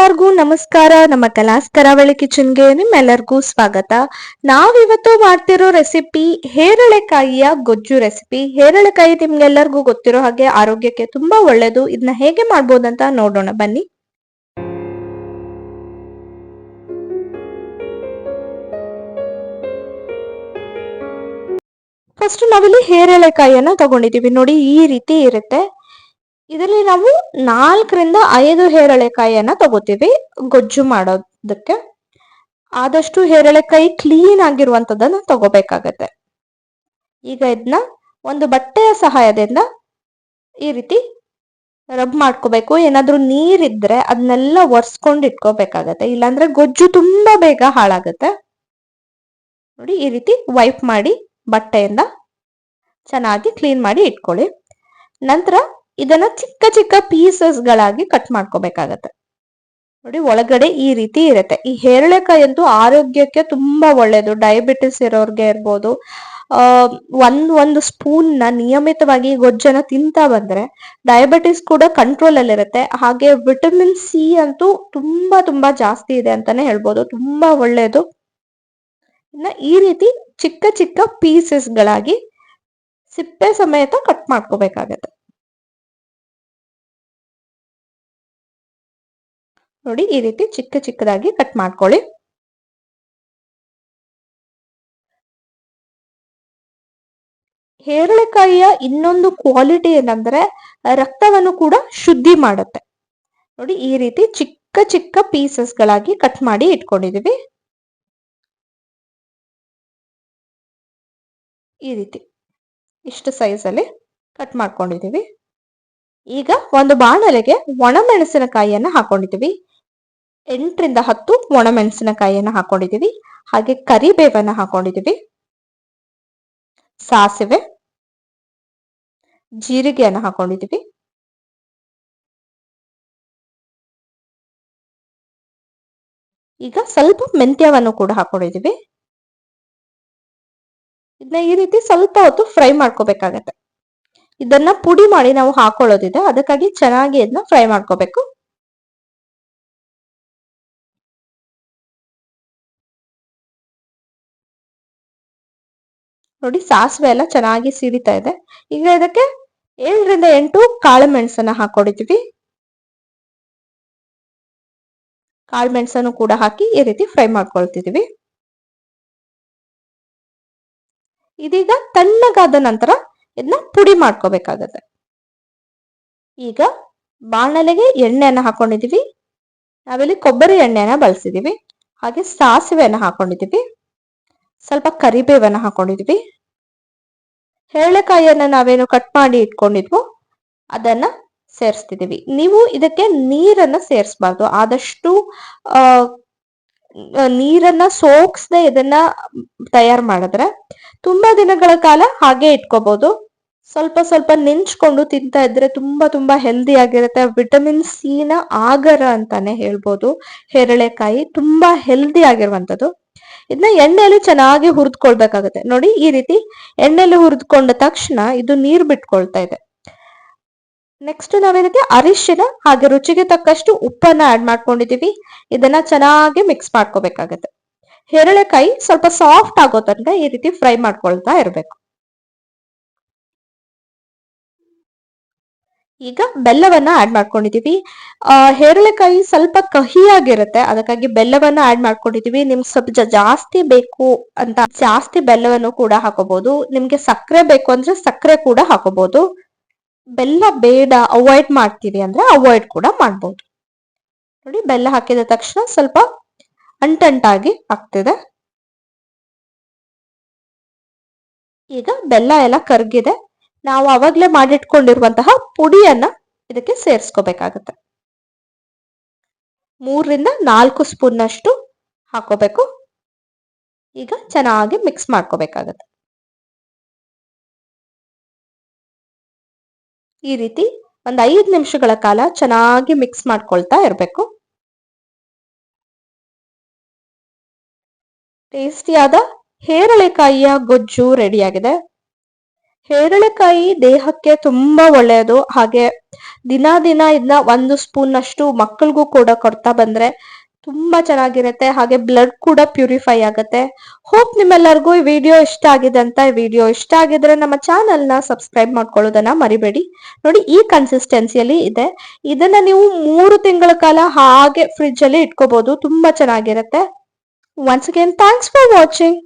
ಎಲ್ಲರಿಗೂ ನಮಸ್ಕಾರ. ನಮ್ಮ ಕಲಾಸ್ ಕರಾವಳಿ ಕಿಚನ್ಗೆ ನಿಮ್ಮೆಲ್ಲರಿಗೂ ಸ್ವಾಗತ. ನಾವಿವತ್ತು ಮಾಡ್ತಿರೋ ರೆಸಿಪಿ ಹೇರಳೆಕಾಯಿಯ ಗೊಜ್ಜು ರೆಸಿಪಿ. ಹೇರಳೆಕಾಯಿ ನಿಮ್ಗೆಲ್ಲರಿಗೂ ಗೊತ್ತಿರೋ ಹಾಗೆ ಆರೋಗ್ಯಕ್ಕೆ ತುಂಬಾ ಒಳ್ಳೇದು. ಇದನ್ನ ಹೇಗೆ ಮಾಡ್ಬೋದಂತ ನೋಡೋಣ. ಬನ್ನಿ. ಫಸ್ಟ್ ನಾವಿಲ್ಲಿ ಹೇರಳೆಕಾಯಿಯನ್ನ ತಗೊಂಡಿದೀವಿ ನೋಡಿ ಈ ರೀತಿ ಇರುತ್ತೆ. ಇದರಲ್ಲಿ ನಾವು ನಾಲ್ಕರಿಂದ ಐದು ಹೇರಳೆಕಾಯಿಯನ್ನ ತಗೋತೀವಿ, ಗೊಜ್ಜು ಮಾಡೋದಕ್ಕೆ. ಆದಷ್ಟು ಹೇರಳೆಕಾಯಿ ಕ್ಲೀನ್ ಆಗಿರುವಂತದನ್ನ ತಗೋಬೇಕಾಗತ್ತೆ. ಈಗ ಇದನ್ನ ಒಂದು ಬಟ್ಟೆಯ ಸಹಾಯದಿಂದ ಈ ರೀತಿ ರಬ್ ಮಾಡ್ಕೋಬೇಕು. ಏನಾದ್ರೂ ನೀರಿದ್ರೆ ಅದನ್ನೆಲ್ಲ ಒರ್ಸ್ಕೊಂಡು ಇಟ್ಕೋಬೇಕಾಗತ್ತೆ. ಇಲ್ಲಾಂದ್ರೆ ಗೊಜ್ಜು ತುಂಬಾ ಬೇಗ ಹಾಳಾಗತ್ತೆ. ನೋಡಿ, ಈ ರೀತಿ ವೈಪ್ ಮಾಡಿ ಬಟ್ಟೆಯಿಂದ ಚೆನ್ನಾಗಿ ಕ್ಲೀನ್ ಮಾಡಿ ಇಟ್ಕೊಳ್ಳಿ. ನಂತರ ಇದನ್ನ ಚಿಕ್ಕ ಚಿಕ್ಕ ಪೀಸಸ್ ಗಳಾಗಿ ಕಟ್ ಮಾಡ್ಕೋಬೇಕಾಗತ್ತೆ. ನೋಡಿ ಒಳಗಡೆ ಈ ರೀತಿ ಇರುತ್ತೆ. ಈ ಹೇರಳೆಕಾಯಿ ಅಂತೂ ಆರೋಗ್ಯಕ್ಕೆ ತುಂಬಾ ಒಳ್ಳೇದು. ಡಯಾಬಿಟಿಸ್ ಇರೋರ್ಗೆ ಇರ್ಬೋದು. ಆ, ಒಂದ್, ಒಂದು ಸ್ಪೂನ್ನ ನಿಯಮಿತವಾಗಿ ಗೊಜ್ಜನ ತಿಂತಾ ಬಂದ್ರೆ ಡಯಾಬಿಟಿಸ್ ಕೂಡ ಕಂಟ್ರೋಲ್ ಅಲ್ಲಿ ಇರುತ್ತೆ ಹಾಗೆ ವಿಟಮಿನ್ ಸಿ ಅಂತೂ ತುಂಬಾ ತುಂಬಾ ಜಾಸ್ತಿ ಇದೆ ಅಂತಾನೆ ಹೇಳ್ಬೋದು. ತುಂಬಾ ಒಳ್ಳೇದು. ಇನ್ನ ಈ ರೀತಿ ಚಿಕ್ಕ ಚಿಕ್ಕ ಪೀಸಸ್ ಗಳಾಗಿ ಸಿಪ್ಪೆ ಸಮೇತ ಕಟ್ ಮಾಡ್ಕೋಬೇಕಾಗತ್ತೆ. ನೋಡಿ ಈ ರೀತಿ ಚಿಕ್ಕ ಚಿಕ್ಕದಾಗಿ ಕಟ್ ಮಾಡ್ಕೊಳ್ಳಿ. ಹೇರಳೆಕಾಯಿಯ ಇನ್ನೊಂದು ಕ್ವಾಲಿಟಿ ಏನಂದ್ರೆ ರಕ್ತವನ್ನು ಕೂಡ ಶುದ್ಧಿ ಮಾಡುತ್ತೆ. ನೋಡಿ ಈ ರೀತಿ ಚಿಕ್ಕ ಚಿಕ್ಕ ಪೀಸಸ್ ಗಳಾಗಿ ಕಟ್ ಮಾಡಿ ಇಟ್ಕೊಂಡಿದೀವಿ. ಈ ರೀತಿ ಇಷ್ಟು ಸೈಜ್ ಅಲ್ಲಿ ಕಟ್ ಮಾಡ್ಕೊಂಡಿದೀವಿ. ಈಗ ಒಂದು ಬಾಣಲೆಗೆ ಒಣಮೆಣಸಿನಕಾಯಿಯನ್ನ ಹಾಕೊಂಡಿದೀವಿ. ಎಂಟರಿಂದ ಹತ್ತು ಒಣಮೆಣಸಿನಕಾಯಿಯನ್ನ ಹಾಕೊಂಡಿದ್ದೀವಿ. ಹಾಗೆ ಕರಿಬೇವನ್ನ ಹಾಕೊಂಡಿದ್ದೀವಿ. ಸಾಸಿವೆ, ಜೀರಿಗೆಯನ್ನ ಹಾಕೊಂಡಿದ್ದೀವಿ. ಈಗ ಸ್ವಲ್ಪ ಮೆಂತ್ಯವನ್ನು ಕೂಡ ಹಾಕೊಂಡಿದ್ದೀವಿ. ಇದನ್ನ ಈ ರೀತಿ ಸ್ವಲ್ಪ ಹೊತ್ತು ಫ್ರೈ ಮಾಡ್ಕೋಬೇಕಾಗತ್ತೆ. ಇದನ್ನ ಪುಡಿ ಮಾಡಿ ನಾವು ಹಾಕೊಳ್ಳೋದಿದೆ. ಅದಕ್ಕಾಗಿ ಚೆನ್ನಾಗಿ ಇದನ್ನ ಫ್ರೈ ಮಾಡ್ಕೋಬೇಕು. ನೋಡಿ ಸಾಸಿವೆ ಎಲ್ಲ ಚೆನ್ನಾಗಿ ಸಿಡಿತಾ ಇದೆ. ಈಗ ಇದಕ್ಕೆ ಏಳರಿಂದ ಎಂಟು ಕಾಳು ಮೆಣಸನ್ನ ಹಾಕೊಂಡಿದೀವಿ ಕಾಳು ಮೆಣಸನ್ನು ಕೂಡ ಹಾಕಿ ಈ ರೀತಿ ಫ್ರೈ ಮಾಡ್ಕೊಳ್ತಿದೀವಿ ಇದೀಗ ತಣ್ಣಗಾದ ನಂತರ ಇದನ್ನ ಪುಡಿ ಮಾಡ್ಕೋಬೇಕಾಗತ್ತೆ. ಈಗ ಬಾಣಲೆಗೆ ಎಣ್ಣೆಯನ್ನ ಹಾಕೊಂಡಿದೀವಿ ನಾವಿಲ್ಲಿ ಕೊಬ್ಬರಿ ಎಣ್ಣೆಯನ್ನ ಬಳಸಿದೀವಿ ಹಾಗೆ ಸಾಸಿವೆಯನ್ನ ಹಾಕೊಂಡಿದೀವಿ ಸ್ವಲ್ಪ ಕರಿಬೇವನ್ನ ಹಾಕೊಂಡಿದೀವಿ. ಹೇಳೆಕಾಯಿಯನ್ನ ನಾವೇನು ಕಟ್ ಮಾಡಿ ಇಟ್ಕೊಂಡಿದ್ವು ಅದನ್ನ ಸೇರಿಸ್ತಿದ್ದೀವಿ. ನೀವು ಇದಕ್ಕೆ ನೀರನ್ನ ಸೇರಿಸಬಾರ್ದು. ಆದಷ್ಟು ನೀರನ್ನ ಸೋಕ್ಸ್ದೆ ಇದನ್ನ ತಯಾರು ಮಾಡಿದ್ರೆ ತುಂಬಾ ದಿನಗಳ ಕಾಲ ಹಾಗೆ ಇಟ್ಕೋಬಹುದು ಸ್ವಲ್ಪ ಸ್ವಲ್ಪ ನೆಂಚ್ಕೊಂಡು ತಿಂತಾ ಇದ್ರೆ ತುಂಬಾ ತುಂಬಾ ಹೆಲ್ದಿ ಆಗಿರುತ್ತೆ. ವಿಟಮಿನ್ ಸಿ ನ ಆಗರ ಅಂತಾನೆ ಹೇಳ್ಬೋದು. ಹೇರಳೆಕಾಯಿ ತುಂಬಾ ಹೆಲ್ದಿ ಆಗಿರುವಂತದ್ದು ಇದನ್ನ ಎಣ್ಣೆಯಲ್ಲಿ ಚೆನ್ನಾಗಿ ಹುರಿದ್ಕೊಳ್ಬೇಕಾಗುತ್ತೆ. ನೋಡಿ ಈ ರೀತಿ ಎಣ್ಣೆಯಲ್ಲಿ ಹುರಿದ್ಕೊಂಡ ತಕ್ಷಣ ಇದು ನೀರ್ ಬಿಟ್ಕೊಳ್ತಾ ಇದೆ. ನೆಕ್ಸ್ಟ್ ನಾವೇನಕ್ಕೆ ಅರಿಶಿನ ಹಾಗೆ ರುಚಿಗೆ ತಕ್ಕಷ್ಟು ಉಪ್ಪನ್ನ ಆಡ್ ಮಾಡ್ಕೊಂಡಿದೀವಿ. ಇದನ್ನ ಚೆನ್ನಾಗಿ ಮಿಕ್ಸ್ ಮಾಡ್ಕೋಬೇಕಾಗತ್ತೆ. ಹೇರಳೆಕಾಯಿ ಸ್ವಲ್ಪ ಸಾಫ್ಟ್ ಆಗೋ ತನಕ ಈ ರೀತಿ ಫ್ರೈ ಮಾಡ್ಕೊಳ್ತಾ ಇರ್ಬೇಕು. ಈಗ ಬೆಲ್ಲವನ್ನ ಆಡ್ ಮಾಡ್ಕೊಂಡಿದೀವಿ. ಹೇರಳೆಕಾಯಿ ಸ್ವಲ್ಪ ಕಹಿಯಾಗಿರುತ್ತೆ. ಅದಕ್ಕಾಗಿ ಬೆಲ್ಲವನ್ನ ಆಡ್ ಮಾಡ್ಕೊಂಡಿದೀವಿ. ನಿಮ್ಗೆ ಸ್ವಲ್ಪ ಜಾಸ್ತಿ ಬೇಕು ಅಂತ, ಜಾಸ್ತಿ ಬೆಲ್ಲವನ್ನು ಕೂಡ ಹಾಕೋಬಹುದು ನಿಮ್ಗೆ ಸಕ್ಕರೆ ಬೇಕು ಅಂದ್ರೆ ಸಕ್ಕರೆ ಕೂಡ ಹಾಕೋಬಹುದು ಬೆಲ್ಲ ಬೇಡ ಅವಾಯ್ಡ್ ಮಾಡ್ತೀವಿ ಅಂದ್ರೆ ಅವಾಯ್ಡ್ ಕೂಡ ಮಾಡ್ಬೋದು. ನೋಡಿ, ಬೆಲ್ಲ ಹಾಕಿದ ತಕ್ಷಣ ಸ್ವಲ್ಪ ಅಂಟಂಟಾಗಿ ಆಗ್ತಿದೆ. ಈಗ ಬೆಲ್ಲ ಎಲ್ಲ ಕರ್ಗಿದೆ. ನಾವು ಅವಾಗ್ಲೇ ಮಾಡಿಟ್ಕೊಂಡಿರುವಂತಹ ಪುಡಿಯನ್ನ ಇದಕ್ಕೆ ಸೇರಿಸ್ಕೋಬೇಕಾಗತ್ತೆ. ಮೂರರಿಂದ ನಾಲ್ಕು ಸ್ಪೂನ್ ಅಷ್ಟು ಹಾಕೋಬೇಕು. ಈಗ ಚೆನ್ನಾಗಿ ಮಿಕ್ಸ್ ಮಾಡ್ಕೋಬೇಕಾಗತ್ತೆ. ಈ ರೀತಿ ಒಂದು ಐದು ನಿಮಿಷಗಳ ಕಾಲ ಚೆನ್ನಾಗಿ ಮಿಕ್ಸ್ ಮಾಡ್ಕೊಳ್ತಾ ಇರಬೇಕು. ಟೇಸ್ಟಿಯಾದ ಹೇರಳೆಕಾಯಿಯ ಗೊಜ್ಜು ರೆಡಿಯಾಗಿದೆ. ಹೇರಳೆಕಾಯಿ ದೇಹಕ್ಕೆ ತುಂಬಾ ಒಳ್ಳೆಯದು. ಹಾಗೆ ದಿನ ದಿನ ಇದನ್ನ ಒಂದು ಸ್ಪೂನ್ ಅಷ್ಟು ಮಕ್ಕಳಿಗೂ ಕೂಡ ಕೊಡ್ತಾ ಬಂದ್ರೆ ತುಂಬಾ ಚೆನ್ನಾಗಿರುತ್ತೆ. ಹಾಗೆ ಬ್ಲಡ್ ಕೂಡ ಪ್ಯೂರಿಫೈ ಆಗುತ್ತೆ. ಹೋಪ್ ನಿಮ್ಮೆಲ್ಲರಿಗೂ ಈ ವಿಡಿಯೋ ಇಷ್ಟ ಆಗಿದೆ ಅಂತ ಈ ವಿಡಿಯೋ ಇಷ್ಟ ಆಗಿದ್ರೆ ನಮ್ಮ ಚಾನೆಲ್ನ ಸಬ್ಸ್ಕ್ರೈಬ್ ಮಾಡ್ಕೊಳ್ಳೋದನ್ನ ಮರಿಬೇಡಿ. ನೋಡಿ, ಈ ಕನ್ಸಿಸ್ಟೆನ್ಸಿಯಲ್ಲಿ ಇದೆ. ಇದನ್ನ ನೀವು ಮೂರು ತಿಂಗಳ ಕಾಲ ಹಾಗೆ ಫ್ರಿಡ್ಜ್ ಅಲ್ಲಿ ಇಟ್ಕೋಬಹುದು ತುಂಬಾ ಚೆನ್ನಾಗಿರುತ್ತೆ. Once again thanks for watching